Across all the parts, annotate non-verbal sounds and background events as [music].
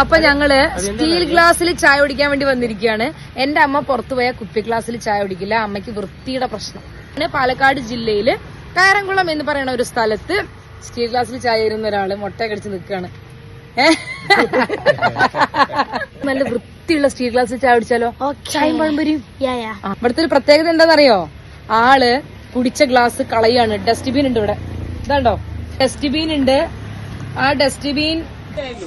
അപ്പൊ ഞങ്ങൾ സ്റ്റീൽ ഗ്ലാസ്സിൽ ചായ കുടിക്കാൻ വേണ്ടി വന്നിരിക്കുകയാണ്. എന്റെ അമ്മ പുറത്തു പോയ കുപ്പി ഗ്ലാസ്സിൽ ചായ കുടിക്കില്ല. അമ്മയ്ക്ക് വൃത്തിയുടെ പ്രശ്നം. പിന്നെ പാലക്കാട് ജില്ലയിൽ കായറംകുളം എന്ന് പറയുന്ന ഒരു സ്ഥലത്ത് സ്റ്റീൽ ഗ്ലാസ്സിൽ ചായ ഇരുന്ന ഒരാൾ മുട്ട കടിച്ച് നിൽക്കുകയാണ്? [laughs] നല്ല വൃത്തിയുള്ള സ്റ്റീൽ ഗ്ലാസ്സിൽ ചായ കുടിച്ചാലോ? ചായയും പഴംപൊരിയും ഇവിടുത്തെ ഒരു പ്രത്യേകത എന്താണെന്നറിയോ? ആൾ കുടിച്ച ഗ്ലാസ് കളയാണ്. ഡസ്റ്റ്ബിൻ ഉണ്ട് ഇവിടെ. ഇതാണ്ടോ? ഡസ്റ്റ്ബിൻ ഉണ്ട്. ആ ഡസ്റ്റ്ബിൻ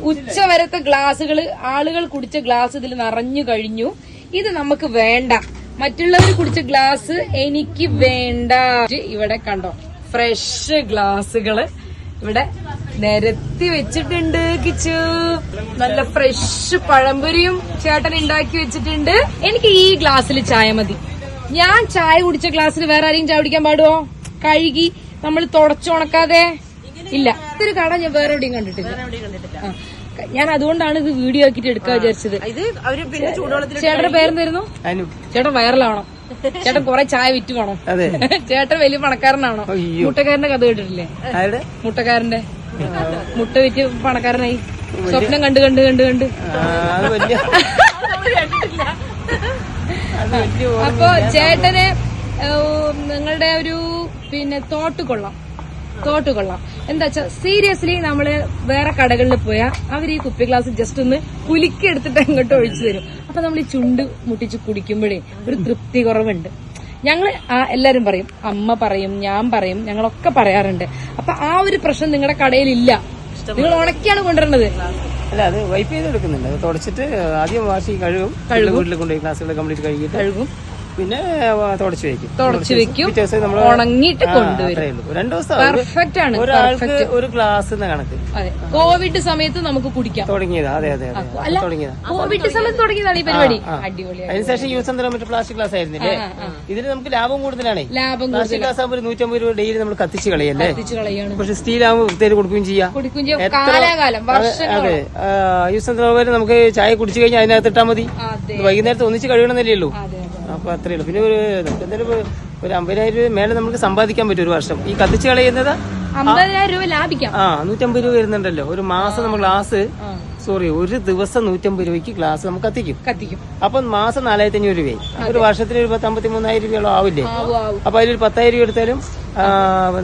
ഉച്ച വരത്തെ ഗ്ലാസുകൾ ആളുകൾ കുടിച്ച ഗ്ലാസ് ഇതിൽ നിറഞ്ഞു കഴിഞ്ഞു. ഇത് നമുക്ക് വേണ്ട. മറ്റുള്ളവർ കുടിച്ച ഗ്ലാസ് എനിക്ക് വേണ്ട. ഇവിടെ കണ്ടോ? ഫ്രഷ് ഗ്ലാസുകൾ ഇവിടെ നിരത്തി വെച്ചിട്ടുണ്ട് കിച്ചു. നല്ല ഫ്രഷ് പഴംപൊരിയും ചേട്ടൻ ഉണ്ടാക്കി വെച്ചിട്ടുണ്ട്. എനിക്ക് ഈ ഗ്ലാസ്സിൽ ചായ മതി. ഞാൻ ചായ കുടിച്ച ഗ്ലാസ്സിൽ വേറെ ആരെയും ചായ കുടിക്കാൻ പാടുവോ? കഴുകി നമ്മൾ തുടച്ചുണക്കാതെ. ഇല്ല. ഇതൊരു കട ഞാൻ വേറെ എവിടെയും കണ്ടിട്ടില്ല. ഞാൻ അതുകൊണ്ടാണ് ഇത് വീഡിയോ ആക്കിട്ട് എടുക്കാൻ വിചാരിച്ചത്. ഇത് അവർ പിന്നെ ചൂടുവെള്ളത്തിൽ ചേട്ടന്റെ പേരെന്തായിരുന്നു? അനു. ചേട്ടൻ വൈറലാവണം. [laughs] ചേട്ടൻ കൊറേ ചായ വിറ്റ് വേണം [laughs] ചേട്ടൻ വലിയ പണക്കാരനാണോ? മുട്ടക്കാരന്റെ കഥ കേട്ടിട്ടില്ലേ? മുട്ടക്കാരന്റെ. മുട്ട വിറ്റ് പണക്കാരനായി. സ്വപ്നം കണ്ട് കണ്ട് കണ്ട് കണ്ട്. ആ, വലിയ [laughs] അപ്പൊ ചേട്ടന് നിങ്ങളുടെ ഒരു പിന്നെ തോട്ട് കൊള്ളാം. തോട്ട് കൊള്ളാം. എന്താ വെച്ചാ സീരിയസ്ലി നമ്മൾ വേറെ കടകളിൽ പോയാൽ അവർ ഈ കുപ്പി ഗ്ലാസ് ജസ്റ്റ് ഒന്ന് കുലുക്കി എടുത്തിട്ട് അങ്ങോട്ട് ഒഴിച്ചു തരും. അപ്പൊ നമ്മൾ ഈ ചുണ്ട് മുട്ടിച്ച് കുടിക്കുമ്പോഴേ ഒരു തൃപ്തി കുറവുണ്ട്. ഞങ്ങൾ ആ എല്ലാരും പറയും അമ്മ പറയും ഞാൻ പറയും ഞങ്ങളൊക്കെ പറയാറുണ്ട്. അപ്പൊ ആ ഒരു പ്രശ്നം നിങ്ങളുടെ കടയിൽ ഇല്ല നിങ്ങൾ ഉണക്കിയാണ് കൊണ്ടുവരുന്നത് അല്ല അത് വൈപ്പ് ചെയ്ത് എടുക്കുന്നുണ്ട് അത് തുടച്ചിട്ട് ആദ്യം വാഷി കഴുകും. കഴുകും. വീട്ടിൽ കൊണ്ടുപോയി ക്ലാസ്സുകൾ കംപ്ലീറ്റ് കഴുകി കഴുകും. പിന്നെ തുടച്ചു വെക്കും. തുടച്ചു വെക്കും. പിറ്റേ ഉണങ്ങിയിട്ട് കൊണ്ടുവരും. അത്രേ രണ്ട് ദിവസം പെർഫെക്റ്റ് ആണ് ഒരാൾക്ക് ഒരു ഗ്ലാസ് കണക്ക്. അതെ. കോവിഡ് സമയത്ത് നമുക്ക് കുടിക്കാം. തുടങ്ങിയതാ അതെ അതെ തുടങ്ങിയതാ. കോവിഡ് സമയത്ത് തുടങ്ങിയതാണ് ഈ പരിപാടി. അതിനുശേഷം യൂസ് എന്താ മറ്റേ പ്ലാസ്റ്റിക് ഗ്ലാസ് ആയിരുന്നില്ലേ? ഇതിന് നമുക്ക് ലാഭം കൂടുതലാണ്. ലാഭം പ്ലാസ്റ്റിക് ഗ്ലാസ് ആകുമ്പോൾ ഒരു നൂറ്റമ്പത് രൂപ ഡെയിലി നമ്മൾ കത്തിച്ച് കളയല്ലേ? പക്ഷെ സ്റ്റീൽ ആകുമ്പോൾ വൃത്തിയായിട്ട് കൊടുക്കുകയും ചെയ്യാം. അതെ യൂസ് എന്താ നമുക്ക് ചായ കുടിച്ചു കഴിഞ്ഞാൽ അതിനകത്ത് ഇട്ടാൽ മതി. വൈകുന്നേരത്ത് ഒന്നിച്ച് കഴിയണമെന്നല്ലേ ഉള്ളൂ. അതെ അത്രയേ ഉള്ളൂ. പിന്നെ ഒരു നമുക്ക് എന്തായാലും ഒരു- അമ്പതിനായിരം രൂപ മേലെ നമുക്ക് സമ്പാദിക്കാൻ പറ്റും ഒരു വർഷം. ഈ കത്തിച്ച് കളയുന്നത് അമ്പതിനായിരം രൂപ ലാഭിക്കാം. ആ നൂറ്റമ്പത് രൂപ വരുന്നുണ്ടല്ലോ. ഒരു മാസം നമ്മൾ ക്ലാസ് സോറി ഒരു ദിവസം നൂറ്റമ്പത് രൂപയ്ക്ക് ക്ലാസ് നമുക്ക് കത്തിക്കും. കത്തിക്കും. അപ്പം മാസം നാലായിരത്തി അഞ്ഞൂറ് രൂപയായി. ഒരു വർഷത്തിന് ഒരു പത്ത് അമ്പത്തി മൂന്നായിരം രൂപയോളം ആവില്ലേ? ആവും ആവും. അപ്പൊ അതിലൊരു പത്തായിരം രൂപ എടുത്താലും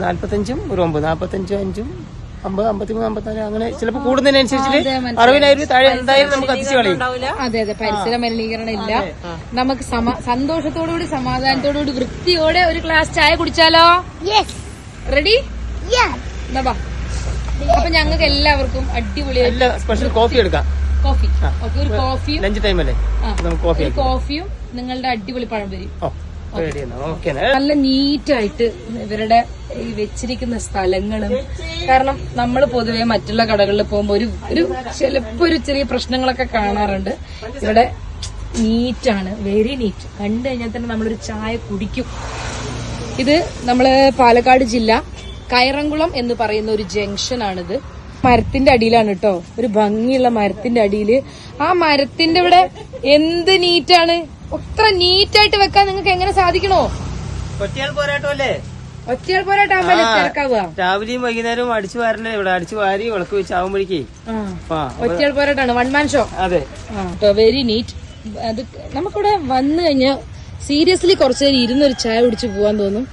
നാല്പത്തഞ്ചും ഒരു ഒമ്പത് നാല്പത്തഞ്ചും അഞ്ചും അമ്പത് അമ്പത്തിമൂന്ന് അമ്പത്തിനാല് അങ്ങനെ ചിലപ്പോൾ കൂടുന്നതിനനുസരിച്ചിട്ട് മനസ്സിലായി. അറുപതിനായിരം താഴെ എന്തായാലും നമുക്ക് കത്തിച്ച് കളയും അതെ അതെ പരിസര മലിനീകരണം ഇല്ല. നമുക്ക് സന്തോഷത്തോടുകൂടി സമാധാനത്തോടുകൂടി വൃത്തിയോടെ ഒരു ക്ലാസ് ചായ കുടിച്ചാലോ? Yes. റെഡി. അപ്പൊ ഞങ്ങൾക്ക് എല്ലാവർക്കും അടിപൊളിയായിട്ട് സ്പെഷ്യൽ കോഫി എടുക്കാം. കോഫി ഓക്കെ ഒരു കോഫിയും ലഞ്ച് ടൈം അല്ലേ? നമുക്ക് കോഫി കോഫിയും നിങ്ങളുടെ അടിപൊളി പഴം ഓക്കെ നല്ല നീറ്റായിട്ട് ഇവരുടെ ഈ വെച്ചിരിക്കുന്ന സ്ഥലങ്ങളും കാരണം നമ്മൾ പൊതുവെ മറ്റുള്ള കടകളിൽ പോകുമ്പോൾ ഒരു ഒരു ചിലപ്പോ ഒരു ചെറിയ പ്രശ്നങ്ങളൊക്കെ കാണാറുണ്ട്. ഇവിടെ നീറ്റാണ് വെരി നീറ്റ് കണ്ടു കഴിഞ്ഞാൽ തന്നെ നമ്മളൊരു ചായ കുടിക്കും. ഇത് നമ്മൾ പാലക്കാട് ജില്ല കയറംകുളം എന്ന് പറയുന്ന ഒരു ജംഗ്ഷൻ ആണിത് മരത്തിന്റെ അടിയിലാണ് കേട്ടോ ഒരു ഭംഗിയുള്ള മരത്തിന്റെ അടിയിൽ. ആ മരത്തിന്റെ ഇവിടെ എന്ത് നീറ്റാണ് അത്ര നീറ്റായിട്ട് വെക്കാൻ നിങ്ങൾക്ക് എങ്ങനെ സാധിക്കണോ? ഒറ്റയാൾ പോരാട്ടോ അല്ലേ ഒറ്റയാൾ പോരാട്ടാകുമ്പോ തിരക്കാവുക രാവിലെയും വൈകുന്നേരവും അടിച്ചു വാരണ്ടേ ഇവിടെ? അടിച്ചു വാരി വിളക്ക് വെച്ച് ആവുമ്പോഴേക്കേ. ഒറ്റയാൾ പോരാട്ടാണ് വൺ മാൻ ഷോ അതെ. വെരി നീറ്റ് അത് നമുക്കിവിടെ വന്നു കഴിഞ്ഞാൽ സീരിയസ്ലി കുറച്ചു നേരം ഇരുന്നൊരു ചായ കുടിച്ച് പോവാൻ തോന്നും.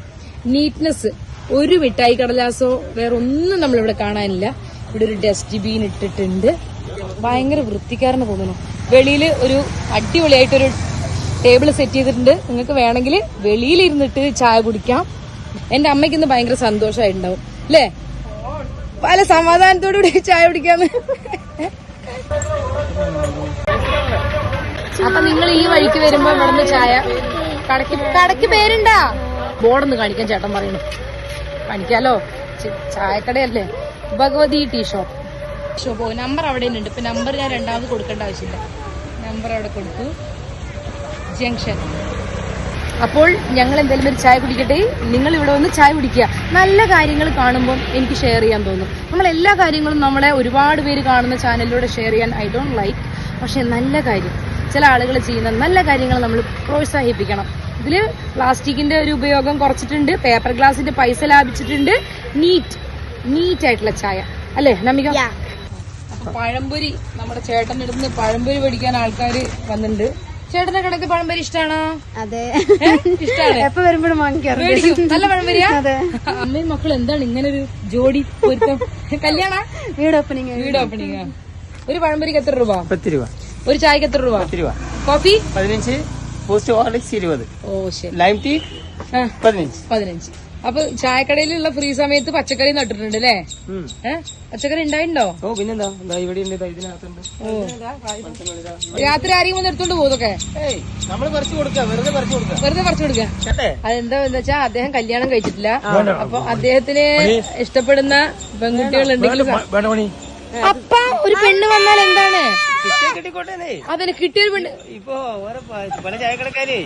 നീറ്റ്നെസ് ഒരു മിഠായി കടലാസോ വേറെ ഒന്നും നമ്മളിവിടെ കാണാനില്ല. ഇവിടെ ഒരു ഡസ്റ്റ്ബിൻ ഇട്ടിട്ടുണ്ട്. ഭയങ്കര വൃത്തിക്കാരന് തോന്നുന്നു വെളിയിൽ ഒരു അടിപൊളിയായിട്ടൊരു ടേബിൾ സെറ്റ് ചെയ്തിട്ടുണ്ട്. നിങ്ങൾക്ക് വേണമെങ്കിൽ വെളിയിലിരുന്നിട്ട് ചായ കുടിക്കാം. എന്റെ അമ്മയ്ക്ക് ഇന്ന് ഭയങ്കര സന്തോഷമായിട്ടുണ്ടാവും അല്ലേ? പല സമാധാനത്തോടു കൂടി ചായ കുടിക്കാന്ന്. അപ്പൊ നിങ്ങൾ ഈ വഴിക്ക് വരുമ്പോ ഇവിടുന്ന് ചായ കടക്ക് കടക്ക് പേരുണ്ടാ? ബോർഡൊന്ന് കാണിക്കാൻ ചേട്ടൻ പറയണു. കാണിക്കാലോ? ചായക്കടയല്ലേ? Bhagavathi tea shop. Shop number അവിടെ ഉണ്ട് ഇപ്പൊ നമ്പർ ഞാൻ രണ്ടാമത് കൊടുക്കേണ്ട ആവശ്യമില്ല. നമ്പർ അവിടെ കൊടുത്തു. ജംഗ്ഷൻ. അപ്പോൾ ഞങ്ങൾ എന്തെങ്കിലും ഒരു ചായ കുടിക്കട്ടെ? നിങ്ങൾ ഇവിടെ വന്ന് ചായ കുടിക്കുക. നല്ല കാര്യങ്ങൾ കാണുമ്പോൾ എനിക്ക് ഷെയർ ചെയ്യാൻ തോന്നും. നമ്മൾ എല്ലാ കാര്യങ്ങളും നമ്മളെ ഒരുപാട് പേര് കാണുന്ന ചാനലിലൂടെ ഷെയർ ചെയ്യാൻ ഐ ഡോണ്ട് ലൈക്ക് പക്ഷെ നല്ല കാര്യം. ചില ആളുകൾ ചെയ്യുന്ന നല്ല കാര്യങ്ങൾ നമ്മൾ പ്രോത്സാഹിപ്പിക്കണം. ഇതിൽ പ്ലാസ്റ്റിക്കിന്റെ ഒരു ഉപയോഗം കുറച്ചിട്ടുണ്ട്. പേപ്പർ ഗ്ലാസിന്റെ പൈസ ലാഭിച്ചിട്ടുണ്ട്. നീറ്റ് നീറ്റ് ആയിട്ടുള്ള ചായ. അല്ലേ നമിക അപ്പോൾ അപ്പൊ പഴംപൊരി. നമ്മുടെ ചേട്ടന്റെ അടുത്ത് പഴംപൊരി പഠിക്കാൻ ആൾക്കാർ വന്നിട്ടുണ്ട്. ചേട്ടന്റെ കടക്ക് പഴംപരി ഇഷ്ടാണോ? അതെ? ഇഷ്ടാണ്. എപ്പോ വരുമ്പോഴും വാങ്ങിക്കാറുണ്ട്. നല്ല പഴംപരിയാ അതെ. അമ്മയും മക്കൾ എന്താണ് ഇങ്ങനെ ഒരു ജോഡി പൊരുത്തം? കല്യാണ? വീട് ഓപ്പണിംഗ് വീട് ഓപ്പണിംഗ് ഒരു പഴംപരിക്ക് എത്ര രൂപ? പത്ത് രൂപ ഒരു ചായക്ക് എത്ര രൂപ? പത്ത് രൂപ കോഫി? പതിനഞ്ച്. പോസ്റ്റ് ഹോർലിക്സ് ഇരുപത്. ഓ ശരി. ലൈം ടീ പതിനഞ്ച്. പതിനഞ്ച്. അപ്പൊ ചായക്കടയിലുള്ള ഫ്രീ സമയത്ത് പച്ചക്കറി നട്ടിട്ടുണ്ട് അല്ലേ ഏഹ് പച്ചക്കറി ഉണ്ടായിട്ടുണ്ടോ ഓ പിന്നെന്താ? എന്താ ഇവിടെ ഉണ്ട് ദാ ഇതിനകത്തുണ്ട്. ഓ. രാത്രി ആരെയും വന്ന് എടുത്തോണ്ട് പോകുന്നൊക്കെ ഏയ് നമ്മൾ പറിച്ചു കൊടുക്കാം വെറുതെ പറിച്ചു കൊടുക്കാം. വെറുതെ പറിച്ചു കൊടുക്കാം? അതെന്താ വെച്ചാ അദ്ദേഹം കല്യാണം കഴിച്ചിട്ടില്ല. അപ്പൊ അദ്ദേഹത്തിന് ഇഷ്ടപ്പെടുന്ന പെൺകുട്ടികൾ ഉണ്ടെങ്കിൽ അപ്പ ഒരു പെണ്ണ് വന്നാൽ എന്താണ്? അതിന് കിട്ടിയൊരു പെണ്ണ്. ഇപ്പൊ പല ചായക്കടക്കാരെ.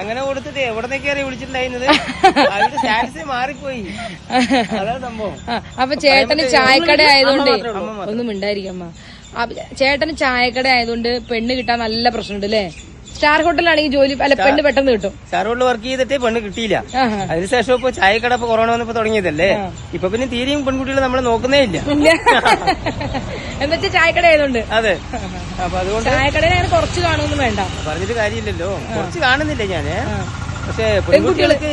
അങ്ങനെ കൊടുത്തിട്ട് എവിടെ നിന്നൊക്കെയാണ് വിളിച്ചിട്ടുണ്ടായിരുന്നത്? [laughs] അവരുടെ സ്റ്റാറ്റസ് മാറിപ്പോയി. അതാണ് സംഭവം. ആ, അപ്പൊ ചേട്ടന് ചായക്കട ആയതുകൊണ്ട് ഒന്നും ഉണ്ടായിരിക്കമ്മ ചേട്ടന് ചായക്കട ആയതുകൊണ്ട് പെണ്ണ് കിട്ടാൻ നല്ല പ്രശ്നമുണ്ട് അല്ലേ? സ്റ്റാർ ഹോട്ടലാണെങ്കിൽ ജോലി അല്ല പെണ്ണ് പെട്ടെന്ന് കിട്ടും. സ്റ്റാർ ഹോട്ടൽ വർക്ക് ചെയ്തിട്ട് പെണ്ണ് കിട്ടിയില്ല. അതിനുശേഷം ഇപ്പൊ ചായക്കട ഇപ്പൊ കൊറോണ വന്നപ്പോ തുടങ്ങിയതല്ലേ? ഇപ്പൊ പിന്നെ തീരെയും പെൺകുട്ടികളെ നമ്മൾ നോക്കുന്നേ ഇല്ല. എന്നുവെച്ചാൽ ചായക്കട ആയതുകൊണ്ട്. അതെ. അപ്പൊ അതുകൊണ്ട് ചായക്കടയിൽ കുറച്ച് കാണുമൊന്നും വേണ്ട. പറഞ്ഞിട്ട് കാര്യമില്ലല്ലോ. കുറച്ച് കാണുന്നില്ല ഞാൻ. പക്ഷെ പെൺകുട്ടികൾക്ക്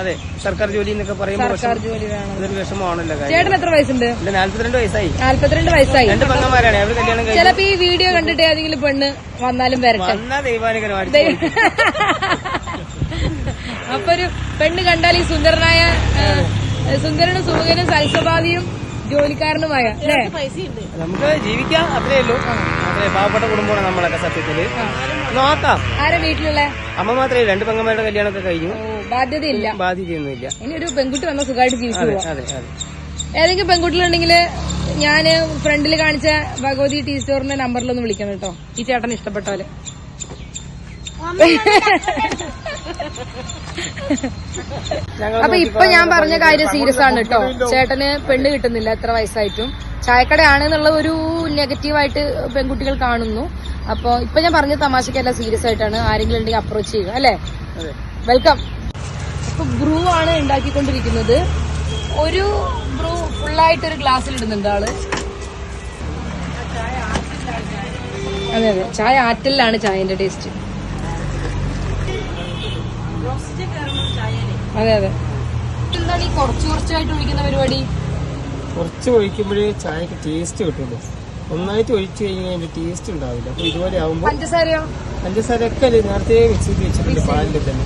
അതെ സർക്കാർ ജോലി എന്നൊക്കെ പറയുമ്പോൾ സർക്കാർ ജോലി വേണം. അതൊരു വിഷമമാണല്ലോ ചേട്ടൻ എത്ര വയസ്സുണ്ട്? എന്റെ നാല്പത്തിരണ്ട് വയസ്സായി. നാല്പത്തിരണ്ട് വയസ്സായി. രണ്ട് പെങ്ങന്മാരാണ് അവർ കല്യാണം കഴിച്ചു ചിലപ്പോ ഈ വീഡിയോ കണ്ടിട്ട് ഏതെങ്കിലും പെണ്ണ് വന്നാലും വരട്ടെ. വന്നാ ദൈവാനുഗ്രഹമായിട്ട് അപ്പൊ ഒരു പെണ്ണ് കണ്ടാൽ ഈ സുന്ദരനായ സുന്ദരനും സുമുഖനും സൽസ്വഭാവിയും ജോലിക്കാരനുമായ അല്ലേ? നമുക്ക് ജീവിക്കാം അത്രേ ഉള്ളൂ. അത്രേ പാവപ്പെട്ട കുടുംബമാണ് നമ്മളൊക്കെ സത്യത്തിൽ നോക്കാം. ആരെ വീട്ടിലുള്ള? അമ്മ മാത്രമേ രണ്ട് പെങ്ങന്മാരുടെ കല്യാണമൊക്കെ കഴിഞ്ഞു. ഓ ബാധ്യതയില്ല. ബാധ്യതയൊന്നുമില്ല. ഇനി ഒരു പെൺകുട്ടി വന്ന സുഖമായിട്ട് ജീവിച്ചു അതെ അതെ അതെ. ഏതെങ്കിലും പെൺകുട്ടികളുണ്ടെങ്കിൽ ഞാൻ ഫ്രണ്ടിൽ കാണിച്ച ഭഗവതി ടീ സ്റ്റോറിന്റെ നമ്പറിലൊന്ന് വിളിക്കണം കേട്ടോ. ഈ ചേട്ടൻ ഇഷ്ടപ്പെട്ട പോലെ [laughs] അപ്പൊ ഇപ്പൊ ഞാൻ പറഞ്ഞ കാര്യം സീരിയസ് ആണ് കേട്ടോ. ചേട്ടന് പെണ്ണ് കിട്ടുന്നില്ല എത്ര വയസ്സായിട്ടും. ചായക്കടയാണ് എന്നുള്ള ഒരു നെഗറ്റീവായിട്ട് പെൺകുട്ടികൾ കാണുന്നു. അപ്പൊ ഇപ്പൊ ഞാൻ പറഞ്ഞ തമാശക്കല്ല സീരിയസ് ആയിട്ടാണ് ആരെങ്കിലും ഉണ്ടെങ്കിൽ അപ്രോച്ച് ചെയ്യുക അല്ലേ? വെൽക്കം ഇപ്പൊ ബ്രൂ ആണ് ഉണ്ടാക്കിക്കൊണ്ടിരിക്കുന്നത്. ഒരു ബ്രൂ ഫുള്ളായിട്ട് ഒരു ഗ്ലാസ്സിൽ ഇടുന്നുണ്ട് ആൾ. അതെ അതെ. ചായ ആറ്റലിലാണ് ചായന്റെ ടേസ്റ്റ് അതെ അതെ. എന്താണ് ഈ കുറച്ച് കുറച്ചായിട്ട് ഒഴിക്കുന്ന പരിപാടി? കുറച്ച് ഒഴിക്കുമ്പോഴേ ചായക്ക് ടേസ്റ്റ് കിട്ടുള്ളൂ. ഒന്നായിട്ട് ഒഴിച്ചു കഴിഞ്ഞാൽ അതിന്റെ ടേസ്റ്റ് ഉണ്ടാവില്ല. അപ്പൊ ഇതുപോലെ ആവുമ്പോൾ പഞ്ചസാരയോ? പഞ്ചസാര ഒക്കെ അല്ലേ നേരത്തെ മിക്സ് ചെയ്ത് വെച്ചിട്ടുണ്ട് പാലിൽ തന്നെ.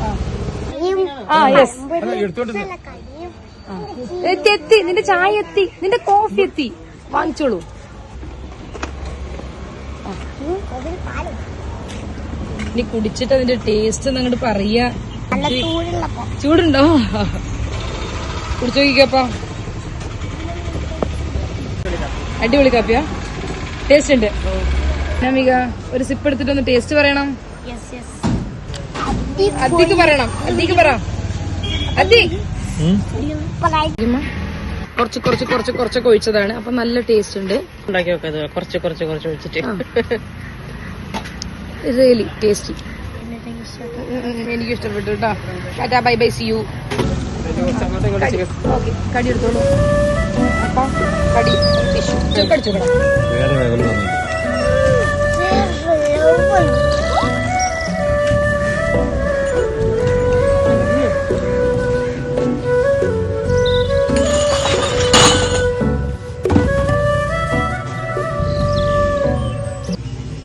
എത്തി എത്തി നിന്റെ ചായ എത്തി നിന്റെ കോഫി എത്തി. വാങ്ങിച്ചോളൂ. ഇനി കുടിച്ചിട്ട് അതിന്റെ ടേസ്റ്റ് അങ്ങോട്ട് പറയാ. ചൂടുണ്ടോ? കുടിച്ചു നോക്കിക്കപ്പാ അടിപൊളി കാപ്പിയാ. ടേസ്റ്റ് ഉണ്ട്. നമിക ഒരു സിപ്പ് എടുത്തിട്ട് ഒന്ന് ടേസ്റ്റ് പറയണം അദ്ദിക്ക് പറയണം. അദ്ദിക്ക് പറ. കുറച്ച് കുറച്ച് കുറച്ച് കുറച്ചൊക്കെ ഒഴിച്ചതാണ്. അപ്പൊ നല്ല ടേസ്റ്റ് ഉണ്ട്. ഉണ്ടാക്കി നോക്കാം കുറച്ച് കുറച്ച് കുറച്ച് ഒഴിച്ചിട്ട്. റിയലി ടേസ്റ്റി എനിക്ക് ഇഷ്ടപ്പെട്ടു കേട്ടോ. Tata bye bye see you. കടി. എടുത്തോളൂ. അപ്പൊ കടി. ടിഷ്യൂ കടിച്ചു കേട്ടോ